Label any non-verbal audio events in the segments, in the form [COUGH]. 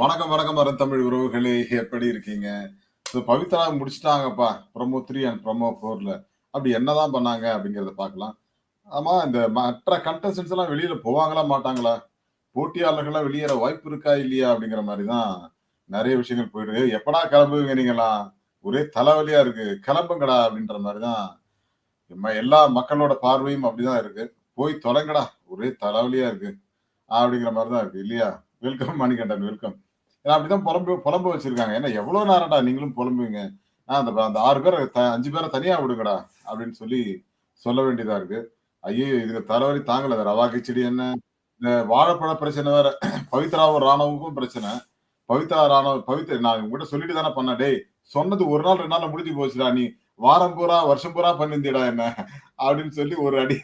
வணக்கம் வணக்கம் அருந்தமிழ் உறவுகளே எப்படி இருக்கீங்க? ஸோ பவித்ரா முடிச்சிட்டாங்கப்பா ப்ரொமோ த்ரீ அண்ட் ப்ரொமோ ஃபோர்ல அப்படி என்னதான் பண்ணாங்க அப்படிங்கிறத பார்க்கலாம். ஆமா இந்த மற்ற கண்டஸ்டன்ஸ் எல்லாம் வெளியில போவாங்களா மாட்டாங்களா? போட்டியாளர்கள்லாம் வெளியேற வாய்ப்பு இருக்கா இல்லையா அப்படிங்கிற மாதிரி தான் நிறைய விஷயங்கள் போயிடுது எப்படா கிளம்புவீங்க நீங்களா ஒரே தலைவலியா இருக்கு. கிளம்புங்கடா அப்படின்ற மாதிரி தான் நம்ம எல்லா மக்களோட பார்வையும் அப்படிதான் இருக்கு. போய் தொலைங்கடா ஒரே தலைவலியா இருக்கு. அப்படிங்கிற மாதிரி தான் இருக்கு இல்லையா? வெல்கம் மணிகண்டன் வெல்கம் ஏன்னா அப்படிதான் புலம்பு புலம்ப வச்சிருக்காங்க. ஏன்னா எவ்வளவு நேரம்டா நீங்களும் புலம்புவீங்க? ஆஹ் அந்த அந்த ஆறு பேரை த- அஞ்சு பேரை தனியா விடுங்கடா அப்படின்னு சொல்லி சொல்ல வேண்டியதா இருக்கு. ஐயோ இதுக்கு தரவரி தாங்கல. வேற ரவா கிச்சடி என்ன? இந்த வாழைப்பழ பிரச்சனை வேற. பவித்ராவும் ராணவுக்கும் பிரச்சனை. பவித்ரா ராணவ பவித்ரா நான் உங்ககிட்ட சொல்லிட்டு தானே பண்ண டேய் சொன்னது ஒரு நாள் ரெண்டு நாள் முடிஞ்சு போச்சுடா. நீ வாரம் பூரா வருஷம் பூரா பண்ணிருந்தியடா என்ன? அப்படின்னு சொல்லி ஒரு அடி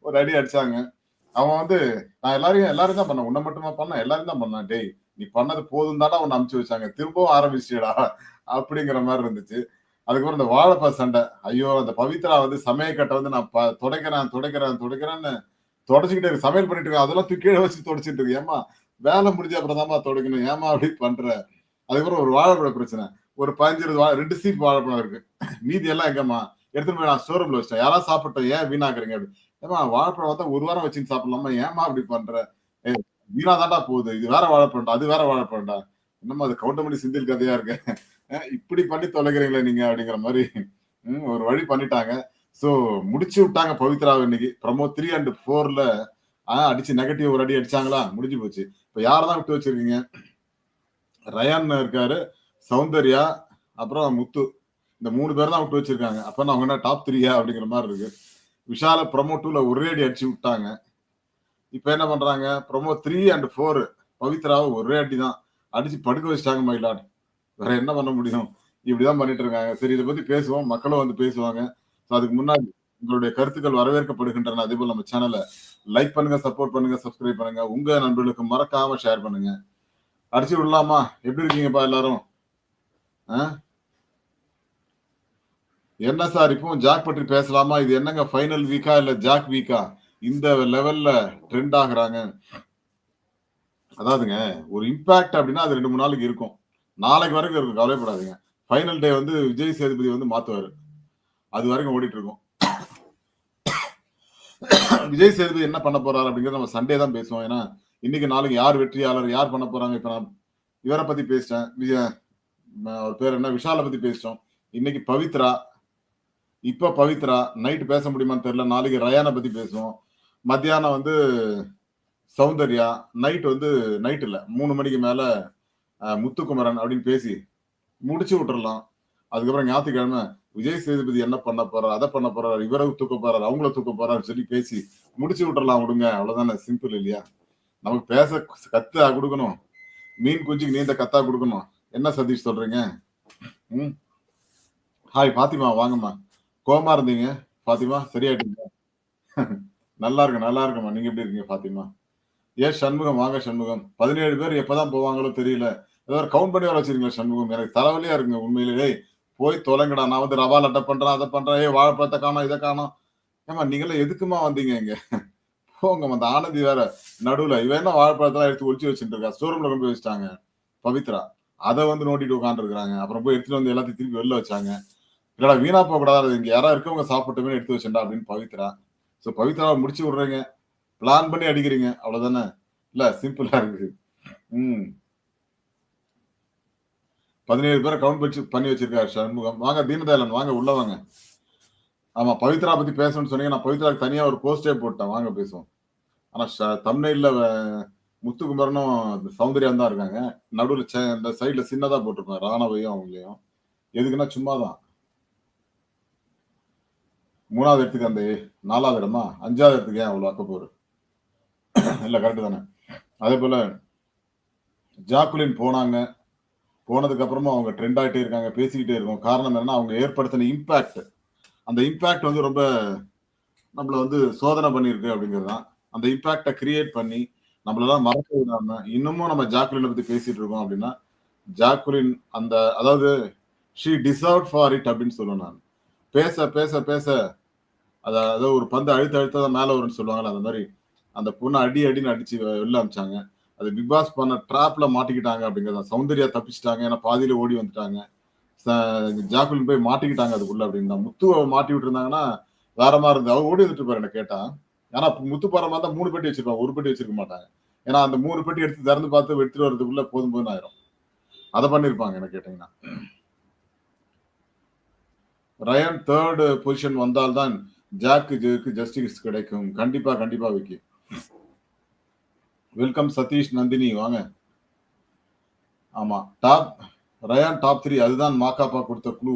ஒரு அடி அடிச்சாங்க. அவன் வந்து நான் எல்லாரையும் எல்லாரும் தான் பண்ணேன். உன்னை மட்டுமா பண்ணேன்? எல்லாரும் தான் பண்ணேன். டேய் நீ பண்ணது போதும் தானே உன்னை அமுச்சு வச்சாங்க. திரும்பவும் ஆரம்பிச்சிடா அப்படிங்கிற மாதிரி இருந்துச்சு. அதுக்கப்புறம் இந்த வாழைப்பா சண்டை. ஐயோ அந்த பவித்ரா வந்து சமயக்கட்டை வந்து நான் ப- துடைக்கிறேன் துடைக்கிறேன் துடைக்கிறேன்னு தொடச்சிக்கிட்டே இருக்கு. சமையல் பண்ணிட்டு இருக்கேன். அதெல்லாம் தூக்கி கீழே வச்சு தொடச்சிட்டு இருக்கு. ஏமா வேலை முடிஞ்ச அப்புறம் தான்மா துடைக்கணும். ஏமா அப்படி பண்ற? அதுக்கப்புறம் ஒரு வாழைப்பழ பிரச்சனை. ஒரு பதினஞ்சு வா ரெண்டு சீப் வாழைப்பழம் இருக்கு. மீதி எல்லாம் எங்கம்மா? எடுத்துட்டு போய் நான் ஸ்டோர் வச்சிட்டேன். யாராவது சாப்பிட்டோம் ஏன் வீணாக்குறீங்க அப்படி? ஏமா வாழைப்பழம் பார்த்தா ஒரு வாரம் வச்சுன்னு சாப்பிடலாமா? ஏமா அப்படி பண்ற? வீணா தாண்டா போகுது. இது வேற வாழப்படா அது வேற வாழப்படா என்னமா அது கவுண்டமணி சிந்தில் கதையா இருக்க? இப்படி பண்ணி தொலைகிறீங்களே நீங்க அப்படிங்கிற மாதிரி ம், ஒரு வழி பண்ணிட்டாங்க. சோ முடிச்சு விட்டாங்க பவித்ரா இன்னைக்கு. ப்ரமோ த்ரீ அண்ட் ஃபோர்ல அடிச்சு நெகட்டிவ் ஒரு அடி அடிச்சாங்களா? முடிஞ்சு போச்சு. இப்ப யாரதான் விட்டு வச்சிருக்கீங்க? ரயான் இருக்காரு சௌந்தர்யா அப்புறம் முத்து. இந்த மூணு பேர் தான் விட்டு வச்சிருக்காங்க. அப்ப அவங்க என்ன டாப் த்ரீயா அப்படிங்கிற மாதிரி இருக்கு. விஷால ப்ரமோ டூல ஒரே அடி அடிச்சு விட்டாங்க. இப்ப என்ன பண்றாங்க? ப்ரொமோ த்ரீ அண்ட் ஃபோர் பவித்ராவை ஒரே அடி தான் அடிச்சு படுக்க வச்சிட்டாங்க மயிலாட். வேற என்ன பண்ண முடியும்? இப்படிதான் பண்ணிட்டு இருக்காங்க. சரி இதை பத்தி பேசுவோம். மக்களும் வந்து பேசுவாங்க. ஸோ அதுக்கு முன்னாடி உங்களுடைய கருத்துக்கள் வரவேற்கப்படுகின்றன. அதே போல் நம்ம சேனலை லைக் பண்ணுங்க சப்போர்ட் பண்ணுங்க சப்ஸ்கிரைப் பண்ணுங்க. உங்க நண்பர்களுக்கு மறக்காம ஷேர் பண்ணுங்க. அடிச்சு விடலாமா? எப்படி இருக்கீங்கப்பா எல்லாரும்? ஆ? என்ன சார் இப்போ ஜாக் பற்றி பேசலாமா? இது என்னங்க ஃபைனல் வீக்கா இல்ல ஜாக் வீக்கா இந்த லெவல்ல ட்ரெண்ட் ஆகுறாங்க. அதாவதுங்க ஒரு இம்பாக்ட் அப்படின்னா அது ரெண்டு மூணு நாளைக்கு இருக்கும். நாளைக்கு வரைக்கும் இருக்கும் கவலைப்படாதீங்க. ஃபைனல் டே வந்து விஜய் சேதுபதி வந்து மாத்துவாரு. அது வரைக்கும் ஓடிட்டு இருக்கும். விஜய் சேதுபதி என்ன பண்ண போறாரு அப்படிங்கிறது நம்ம சண்டே தான் பேசுவோம். ஏன்னா இன்னைக்கு நாளைக்கு யார் வெற்றியாளர் யார் பண்ண போறாங்க? இப்ப நான் இவரை பத்தி பேசிட்டேன். விஜய் அவர் பேர் என்ன? விஷாலை பத்தி பேசிட்டோம். இன்னைக்கு பவித்ரா இப்ப பவித்ரா நைட் பேச முடியுமான்னு தெரியல. நாளைக்கு ரயானை பத்தி பேசுவோம். மத்தியானம் வந்து சௌந்தர்யா நைட் வந்து நைட் இல்ல. மூணு மணிக்கு மேல முத்துக்குமரன் அப்படின்னு பேசி முடிச்சு விட்டுறலாம். அதுக்கப்புறம் ஞாயிற்றுக்கிழமை விஜய் சேதுபதி என்ன பண்ண போறாரு அதை பண்ண போறாரு இவரை தூக்க போறாரு அவங்கள தூக்க போறாரு சொல்லி பேசி முடிச்சு விட்டுறலாம் விடுங்க. அவ்வளவுதானே சிம்பிள் இல்லையா? நமக்கு பேச கத்தா கொடுக்கணும். மீன் குஞ்சுக்கு நீந்த கத்தா கொடுக்கணும். என்ன சதீஷ் சொல்றீங்க? ம். ஹாய் பாத்திமா வாங்கம்மா. கோமா இருந்தீங்க. பாத்திமா சரியாயிட்டீங்க [LAUGHS] நல்லா இருக்கு நல்லா இருக்குமா நீங்க எப்படி இருக்கீங்க பாத்திமா? ஏ சண்முகம் வாங்க சண்முகம். பதினேழு பேர் எப்பதான் போவாங்களோ தெரியல. ஏதாவது கவுண்ட் பண்ணி வர வச்சிருக்கீங்களா சண்முகம். எனக்கு தலைவலியா இருக்குங்க உண்மையிலேயே போய் தொலைங்கடா. நான் வந்து ரவா லட்டை பண்றேன் அதை பண்றேன். ஏ வாழைப்பழத்தை காணோம் இதை காணோம். ஏமா நீங்களே எதுக்குமா வந்தீங்க இங்க? போங்க அந்த ஆனந்தி வேற நடுவுல. இவன் என்ன வாழைப்பழத்தெல்லாம் எடுத்து ஒழிச்சு வச்சுட்டு இருக்கா? ஸ்டோரூம்ல கொண்டு போய் வச்சுட்டாங்க பவித்ரா. அதை வந்து நோட்டிட்டு உட்காந்துருக்காங்க அப்புறம் போய் எடுத்துட்டு வந்து எல்லாத்தையும் திருப்பி வெளில வச்சாங்க. இல்லடா வீணா போக கூடாது இங்க யாரா இருக்கவங்க சாப்பிட்டுமே எடுத்து வச்சுட்டா அப்படின்னு பவித்ரா. ஸோ பவித்ராவை முடிச்சு விடுறீங்க. பிளான் பண்ணி அடிக்கிறீங்க. அவ்வளவுதானே? இல்ல சிம்பிளா இருக்கு. ம். பதினேழு பேரை கவுண்ட் வச்சு பண்ணி வச்சிருக்காரு சண்முகம். வாங்க தீனதயாளன் வாங்க உள்ள வாங்க. ஆமா பவித்ரா பத்தி பேசணும்னு சொன்னீங்க. நான் பவித்ராக்கு தனியா ஒரு போஸ்டே போட்டேன். வாங்க பேசுவோம். ஆனா தமிழ்ல முத்துக்குமரனும் சௌந்தர்யம் தான் இருக்காங்க. நடுவில் இந்த சைடில் சின்னதா போட்டிருப்பேன் ராணவையும் அவங்களையும். எதுக்குன்னா சும்மா தான் மூணாவது இடத்துக்கு அந்த நாலாவது இடமா? அஞ்சாவது இடத்துக்கு ஏன் அவ்வளோ அக்கப்போரு இல்லை கரெக்டு தானே. அதே போல் ஜாக்குலின் போனாங்க. போனதுக்கு அப்புறமா அவங்க ட்ரெண்ட் ஆகிட்டே இருக்காங்க பேசிக்கிட்டே இருக்கோம். காரணம் என்னன்னா அவங்க ஏற்படுத்தின இம்பேக்ட் அந்த இம்பேக்ட் வந்து ரொம்ப நம்மள வந்து சோதனை பண்ணியிருக்கு அப்படிங்கிறது தான். அந்த இம்பேக்டை கிரியேட் பண்ணி நம்மளெல்லாம் மறக்க விடாம இன்னமும் நம்ம ஜாக்குலினை பற்றி பேசிட்டு இருக்கோம் அப்படின்னா ஜாக்குலின் அந்த அதாவது ஷீ டிசர்வ் ஃபார் இட் அப்படின்னு சொல்லுவேன் நான். பேச பேச பேச அதாவது ஒரு பந்து அழுத்த அழுத்த மேல வரும்னு சொல்லுவாங்கல்ல அந்த மாதிரி அந்த பொண்ணு அடி அடின்னு அடிச்சு வெளில அமிச்சாங்க. அது பிக் பாஸ் பண்ண ட்ராப்ல மாட்டிக்கிட்டாங்க அப்படிங்கிறத சௌந்தர்யா தப்பிச்சிட்டாங்க ஏன்னா பாதியில ஓடி வந்துட்டாங்க. ச- ஜாக்குலின் போய் மாட்டிக்கிட்டாங்க அதுக்குள்ள அப்படின்னா முத்துவை மாட்டி விட்டுருந்தாங்கன்னா வேற மாதிரி இருந்து அவர் ஓடி வந்துட்டு பாரு என்ன கேட்டா. ஆனா முத்து போற மாதிரி தான் மூணு பெட்டி வச்சிருப்பாங்க. ஒரு பெட்டி வச்சிருக்க மாட்டாங்க. ஏன்னா அந்த மூணு பெட்டி எடுத்து திறந்து பார்த்து எடுத்துட்டு வரதுக்குள்ள போதும் போதும் ஆயிரும். அதை பண்ணிருப்பாங்க என்ன கேட்டீங்கன்னா. ரயன் தேர்டு பொசிஷன் வந்தால்தான் ஜாக்கு ஜெக்கு ஜஸ்டிஸ் கிடைக்கும். கண்டிப்பா கண்டிப்பா விக்கி. வெல்கம் சதீஷ் நந்தினி வாங்க. ஆமா டாப் ரயான் டாப் த்ரீ அதுதான் மாக்காப்பா கொடுத்த குழு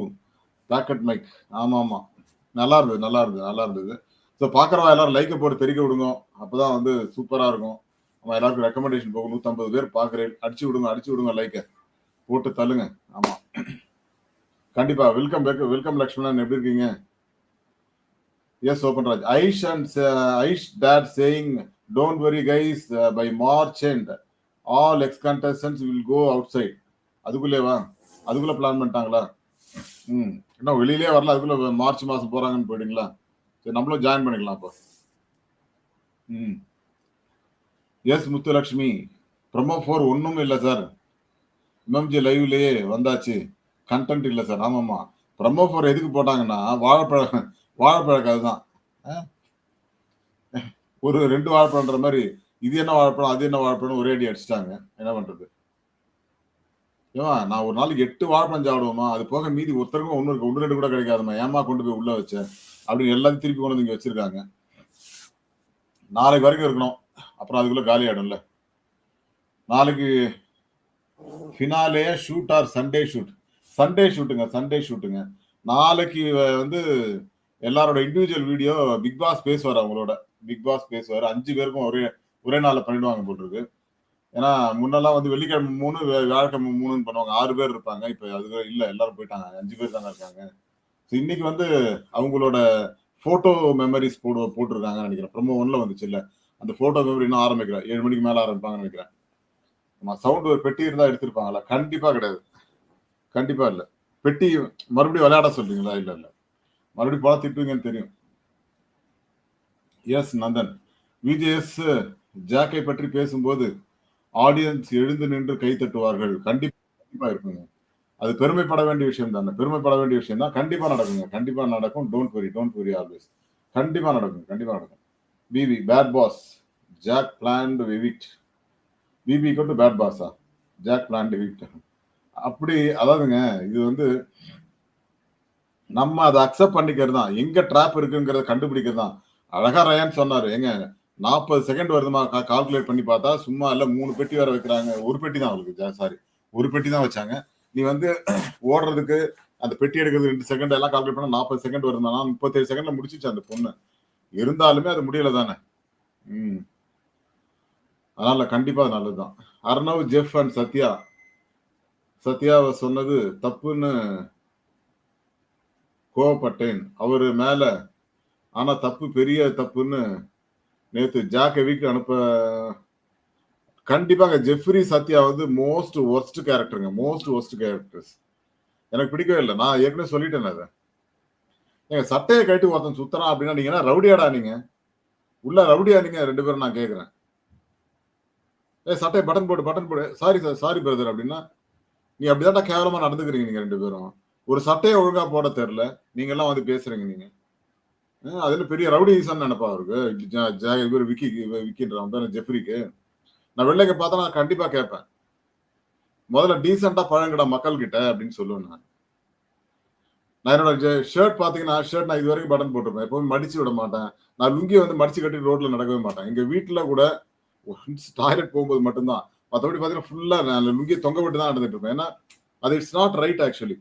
பேக்கெட் மைக் ஆமா ஆமா. நல்லா இருந்தது நல்லா இருந்தது நல்லா இருந்தது. ஸோ பார்க்குறவா எல்லாரும் லைக்கை போட்டு தெரிவிக்க விடுங்க. அப்போதான் வந்து சூப்பராக இருக்கும். நம்ம எல்லாருக்கும் ரெக்கமெண்டேஷன் போகும். நூற்றம்பது பேர் பார்க்குறேன். அடிச்சு விடுங்க அடிச்சு விடுங்க லைக்கை போட்டு தள்ளுங்க. ஆமாம் கண்டிப்பாக வெல்கம் வெல்கம் லக்ஷ்மணன் எப்படி இருக்கீங்க? Yes open Raj Aish and Aish date saying don't very guys bye March and all ex contestants will go outside அதுக்குள்ளேவா அதுக்குள்ள பிளான் பண்ணிட்டாங்களா? ம். இன்னும் வெளியிலே வரல. அதுக்குள்ள மார்ச் மாசம் போறாங்கன்னு போயிடுங்களா? சரி நம்மளும் ஜாயின் பண்ணிக்கலாம் அப்போ. ம். எஸ் முத்துலட்சுமி. ப்ரொமோ ஃபோர் ஒன்றும் இல்லை சார் எம்எம்ஜி லைவ்லயே வந்தாச்சு. கண்டென்ட் இல்லை சார் ஆமாம்மா. ப்ரொமோ ஃபோர் எதுக்கு போட்டாங்கன்னா வாழைப்பழம் வாழைப்பழம் அதுதான். ஒரு ரெண்டு வாழைப்பழம்ன்ற மாதிரி இது என்ன வாழைப்பழம் அது என்ன வாழைப்பழம் ஒரே அடி அடிச்சிட்டாங்க. என்ன பண்றது? ஏமா நான் ஒரு நாளைக்கு எட்டு வாழைப்பழம் சாப்பிடுவோமா அது போக மீதி ஒருத்தருக்கும் ஒன்று இருக்கு. ஒன்று ரெண்டு கூட கிடைக்காதுமா ஏமா கொண்டு போய் உள்ள வச்சேன் அப்படின்னு எல்லாத்தையும் திருப்பி கொண்டு வந்து இங்க வச்சிருக்காங்க. நாளைக்கு வரைக்கும் இருக்கணும். அப்புறம் அதுக்குள்ள காலி ஆயிடும்ல. நாளைக்கு finale shoot or Sunday shoot Sunday ஷூட்டுங்க Sunday ஷூட்டுங்க நாளைக்கு வந்து எல்லாரோட இண்டிவிஜுவல் வீடியோ பிக் பாஸ் பேசுவார் அவங்களோட. பிக் பாஸ் பேசுவார். அஞ்சு பேருக்கும் ஒரே ஒரே நாளில் பண்ணிடுவாங்க போட்டிருக்கு. ஏன்னா முன்னெல்லாம் வந்து வெள்ளிக்கிழமை மூணு வியாழக்கிழமை மூணுன்னு பண்ணுவாங்க. ஆறு பேர் இருப்பாங்க. இப்போ அது இல்லை. எல்லாரும் போயிட்டாங்க. அஞ்சு பேர் தானே இருக்காங்க. ஸோ இன்னைக்கு வந்து அவங்களோட போட்டோ மெமரிஸ் போடு போட்டிருக்காங்கன்னு நினைக்கிறேன். ப்ரொமோ ஒன்ல வந்துச்சு இல்லை. அந்த போட்டோ மெமரி இன்னும் ஆரம்பிக்கிறேன் ஏழு மணிக்கு மேலே ஆரம்பிப்பாங்கன்னு நினைக்கிறேன். ஆமாம் சவுண்ட் ஒரு பெட்டி இருந்தால் எடுத்திருப்பாங்களா கண்டிப்பாக கிடையாது. கண்டிப்பாக இல்லை. பெட்டி மறுபடியும் விளையாட சொல்றீங்களா? இல்லை இல்லை. மறுபடியும் போல திட்டுவீங்கன்னு தெரியும். எஸ் நந்தன் விஜிஎஸ் ஜாக்கை பற்றி பேசும்போது ஆடியன்ஸ் எழுந்து நின்று கை தட்டுவார்கள். கண்டிப்பா இருக்குங்க. அது பெருமைப்பட வேண்டிய விஷயம் தானே. பெருமைப்பட வேண்டிய விஷயம் தான் கண்டிப்பா நடக்குங்க. கண்டிப்பா நடக்கும். Don't worry don't worry always கண்டிப்பா நடக்கும் கண்டிப்பா நடக்கும். BB bad pass Jack planned evict BB கொண்டு பேட் பாஸா ஜாக் பிளான்ட் எவிக்ட் அப்படி அதாவதுங்க இது வந்து நம்ம அதை அக்செப்ட் பண்ணிக்கிறது தான் எங்க ட்ராப் இருக்குங்கிறத கண்டுபிடிக்கிறது தான் அழகா ரயான் சொன்னாரு. எங்க நாற்பது செகண்ட் வருதுமா? கால்குலேட் பண்ணி பார்த்தா சும்மா இல்ல மூணு பெட்டி வேற வைக்கிறாங்க. ஒரு பெட்டி தான் அவளுக்கு. சாரி ஒரு பெட்டி தான் வச்சாங்க. நீ வந்து [CLEARS THROAT] ஓடுறதுக்கு அந்த பெட்டி எடுக்கிறது ரெண்டு செகண்ட் எல்லாம் கால்குலேட் பண்ணா நாற்பது செகண்ட் வருதுனா முப்பத்தேழு செகண்ட்ல முடிச்சிச்சு அந்த பொண்ணு. இருந்தாலுமே அது முடியல தானே. ம். அதனால கண்டிப்பா அது நல்லதுதான். Arnav Jeff and Sathya. சத்யாவை சொன்னது தப்புன்னு கோவப்பட்டேன். அவர் மேல ஆனா தப்பு பெரிய தப்புன்னு நேத்து ஜாக்கவிக்கு அனுப்ப கண்டிப்பாங்க ஜெஃப்ரி சத்யா வந்து மோஸ்ட் ஒர்ஸ்ட் கேரக்டருங்க மோஸ்ட் ஒர்ஸ்ட் கேரக்டர்ஸ் எனக்கு பிடிக்கவே இல்லை. நான் ஏற்கனவே சொல்லிட்டேன் அதை. ஏங்க சட்டையை கட்டி ஒருத்தன் சுத்தனா அப்படின்னா நீங்க ரவுடியாடா நீங்க? உள்ள ரவுடியா நீங்க? ரெண்டு பேரும் நான் கேட்குறேன் ஏ சட்டையை பட்டன் போடு பட்டன் போடு. சாரி சார் சாரி பிரதர் அப்படின்னா நீ அப்படிதான்டா கேவலமா நடந்துக்கிறீங்க நீங்க ரெண்டு பேரும். ஒரு சட்டையை ஒழுங்கா போட தெரில நீங்க எல்லாம் வந்து பேசுறீங்க நீங்க. அதுல பெரிய ரவுடி ஈசான் நினைப்பா அவருக்கு. இவர் விக்கி விக்கின்றான் பேர் ஜெப்ரிக்கு நான் வெள்ளைக்கு பார்த்தா நான் கண்டிப்பா கேட்பேன். முதல்ல டீசெண்டா பழங்கடா மக்கள் கிட்ட அப்படின்னு சொல்லுவேன் நான். நான் என்னோட ஷர்ட் பாத்தீங்கன்னா ஷர்ட் நான் இது வரைக்கும் பட்டன் போட்டிருப்பேன். எப்பவுமே மடிச்சு விட மாட்டேன். நான் லுங்கியை வந்து மடிச்சு கட்டி ரோட்ல நடக்கவே மாட்டேன். எங்க வீட்டுல கூட டாய்லெட் போகும்போது மட்டும்தான். மற்றபடி பாத்தீங்கன்னா ஃபுல்லா நான் லுங்கியை தொங்க விட்டு தான் நடந்துட்டு இருப்பேன். ஏன்னா அது இட்ஸ் நாட் ரைட் ஆக்சுவலி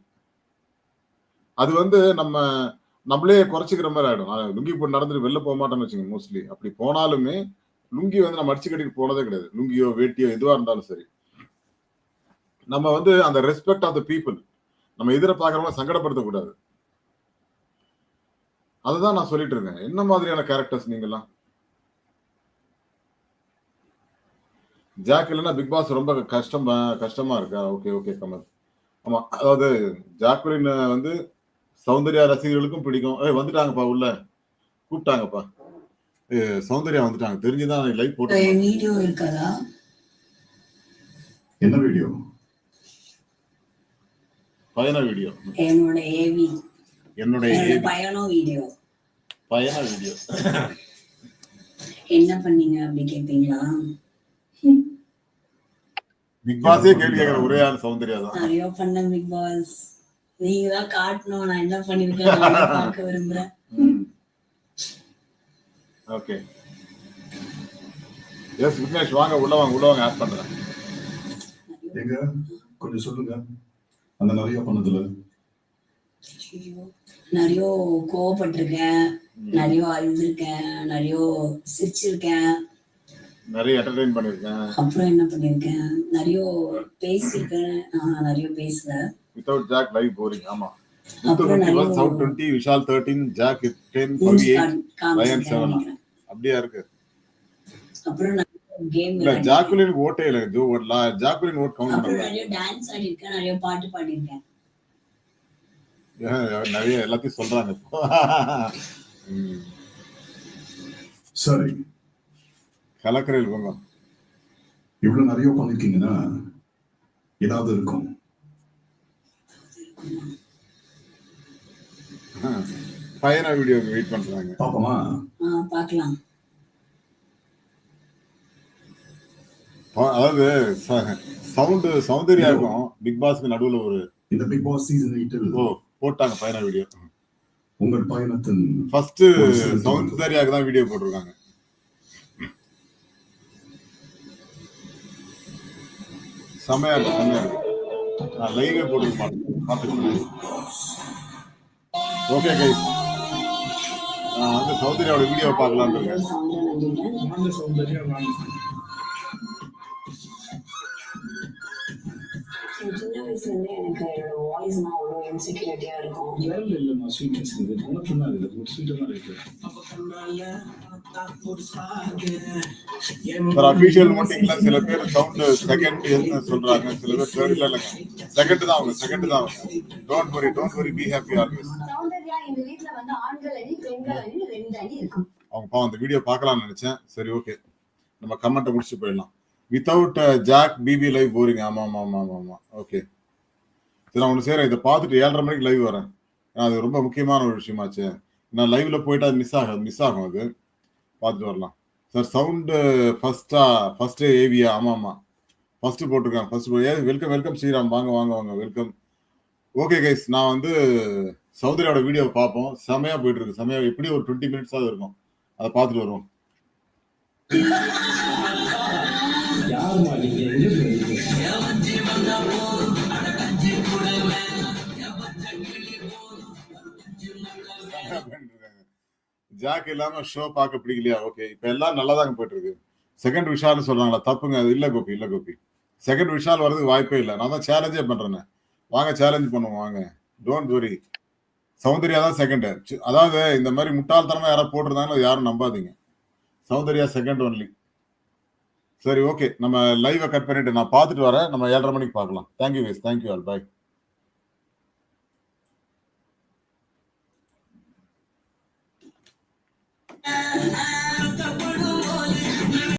அது வந்து நம்ம நம்மளே குறைச்சிக்கிற மாதிரி ஆயிடும். நான் லுங்கி போட்டு நடந்துட்டு வெளில போக மாட்டேன்னு வச்சுங்க மோஸ்ட்லி அப்படி போனாலுமே லுங்கி வந்து நம்ம அடிச்சு கட்டிட்டு போனதே கிடையாது. லுங்கியோ வேட்டியோ எதுவா இருந்தாலும் சரி. நம்ம வந்து அந்த ரெஸ்பெக்ட் ஆஃப் த பீப்புள் நம்ம எதிர பாக்குறவங்க சங்கடப்படுத்தக்கூடாது. அதுதான் நான் சொல்லிட்டு இருக்கேன். என்ன மாதிரியான கேரக்டர்ஸ் நீங்கெல்லாம்? ஜாக் இல்லைன்னா பிக் பாஸ் ரொம்ப கஷ்டம் கஷ்டமா இருக்கா? Okay okay Kamal. ஆமா அதாவது ஜாக்குலின் வந்து சௌந்தர்யா ரசிகர்களுக்கும் பிடிக்கும். ஏய் வந்துட்டாங்கப்பா உள்ள. கூப்பிட்டாங்கப்பா. சௌந்தர்யா வந்துட்டாங்க. தெரிஞ்சுதான் லைவ் போட்டு வீடியோ இருக்காதா? என்ன வீடியோ பயண வீடியோ என்னோட ஏவி என்னுடைய என்னோட பயணம் வீடியோ பயண வீடியோ என்ன பண்ணீங்க அப்படி கேட்பீங்களா பிக் பாஸே கேள்வி கேட்கிற ஒரே ஆள் சௌந்தர்யா தான். நிறைய பண்ண பிக் பாஸ். நீங்க தான் காட்டணும் நான் என்ன பண்ணிருக்கேன் பார்க்க விரும்புறேன். ஓகே எஸ் விக்னேஷ் வாங்க உள்ள வாங்க உள்ள வாங்க ஆட் பண்றேன். எங்க? கொஞ்சம் சொல்லுங்க. அந்த நிறைய பண்ணதுல. நிறைய கோவப்பட்டிருக்கேன் நிறைய அழுதுருக்கேன் நிறைய சிரிச்சிருக்கேன். நிறைய என்டர்டைன் பண்ணிருக்கேன். அப்புறம் என்ன பண்ணிருக்கேன்? நிறைய பேசியிருக்கேன். ஆஹ் நிறைய பேசல. வித்தவுட் ஜாக் லைவ் போரிங் ஆமா. சவுட் twenty Vishal thirteen Jack ten seven. நினைக்கிறேன். அப்படியா இருக்கு? இல்ல ஜாக்குலின் ஓட்டே இல்ல ஜோ ஜாக்குலின் ஓட் கவுண்ட் அப்புறம் பண்ணல. நிறைய டான்ஸ் ஆடி இருக்கேன் நிறைய பாட்டு பாடியிருக்கேன். ஏன் நிறைய எல்லாத்தையும் சொல்றாங்க. சரி கலக்கரையில் போங்க இவ்வளவு நிறைய பண்ணிருக்கீங்கன்னா ஏதாவது இருக்கும். பயண வீடியோக்கு வெயிட் பண்றாங்க. பாப்போமா பார்க்கலாம். அதாவது சவுண்ட் சௌந்தர்யாவுக்கும் பிக் பாஸ்க்கு நடுவுல ஒரு இந்த பிக் பாஸ் சீசன் எயிட்டில் ஓ போட்டாங்க பயண வீடியோ உங்கள் பயணத்தின் ஃபர்ஸ்ட் சௌந்தர்யாவுக்கு தான் வீடியோ போட்டிருக்காங்க. செமையா இருக்கு செமையா இருக்கு நான் லைவே போட்டுக்க மாட்டேன். பார்த்துக்கணும் ஓகே கைஸ் நான் வந்து சௌந்தர்யாவோட வீடியோ பார்க்கலான்னு இருக்கேன். சின்ன வயசுல எனக்கு வாய்ஸ்னா அவ்வளோ இன்செக்யூரிட்டியா இருக்கும். வேலை இல்லைம்மா ஸ்வீட்னஸ் இருக்குது? உனக்கு தான் இருக்குது ஒரு ஸ்வீட்டாக தான் இருக்குது சார் அபிஷியல் ஓட்டிங்ல சில பேர் சவுண்ட் செகண்ட் சொல்றாங்க. சில பேர் தேர்ட் இல்ல செகண்ட் தான் அவங்க செகண்ட் தான் அவங்க. Don't worry don't worry be happy always Soundarya எங்க வீட்ல வந்து ஆண்கள் அணி பெண்கள் அணி ரெண்டு அணி இருக்கும். அவங்க பாவம் அந்த வீடியோ பார்க்கலாம்னு நினைச்சேன். சரி ஓகே நம்ம கமெண்ட்டை முடிச்சு போயிடலாம். Without Jack BB live boring ஆமா ஆமா ஆமா ஆமா ஓகே சரி நான் ஒன்று செய்கிறேன் இதை பார்த்துட்டு ஏழரை மணிக்கு லைவ் வரேன். அது ரொம்ப முக்கியமான ஒரு விஷயமாச்சு. நான் லைவ்ல போயிட்டு அது மிஸ் ஆகும் மிஸ் ஆகும் அது. பார்த்துட்டு வரலாம். சார் சவுண்டு ஃபர்ஸ்டா ஃபர்ஸ்ட் ஏவியா ஆமா ஆமா. ஃபர்ஸ்ட் போட்டிருக்காங்க. ஃபர்ஸ்ட் ஏ வெல்கம் வெல்கம் ஸ்ரீராம். வாங்க வாங்க வாங்க வெல்கம் ஓகே கைஸ் நான் வந்து சௌதரியோட வீடியோ பார்ப்போம். செமையா போயிட்டு இருக்கு. செமையா எப்படி ஒரு டுவெண்ட்டி மினிட்ஸாவது இருக்கும். அதை பார்த்துட்டு வருவோம். ஜாக் இல்லாம ஷோ பார்க்க பிடிக்கலையா? ஓகே இப்ப எல்லாம் நல்லா தாங்க போயிட்டு இருக்கு செகண்ட் விஷால்னு சொல்றாங்களா? தப்புங்க. அது இல்ல கோபி இல்ல கோபி. செகண்ட் விஷால் வர்றதுக்கு வாய்ப்பே இல்லை. நான் தான் சேலஞ்சே பண்றேனே. வாங்க சேலஞ்ச் பண்ணுவோம் வாங்க. டோன்ட் வரி சௌந்தர்யா தான் செகண்ட் அதாவது இந்த மாதிரி முட்டாள்தனமா யாராவது போட்டிருந்தாங்களோ? யாரும் நம்பாதீங்க. சௌந்தர்யா செகண்ட் ஒன்லி சரி ஓகே நம்ம லைவை கட் பண்ணிட்டு நான் பார்த்துட்டு வரேன். நம்ம ஏழரை மணிக்கு பார்க்கலாம். Thank you guys thank you all bye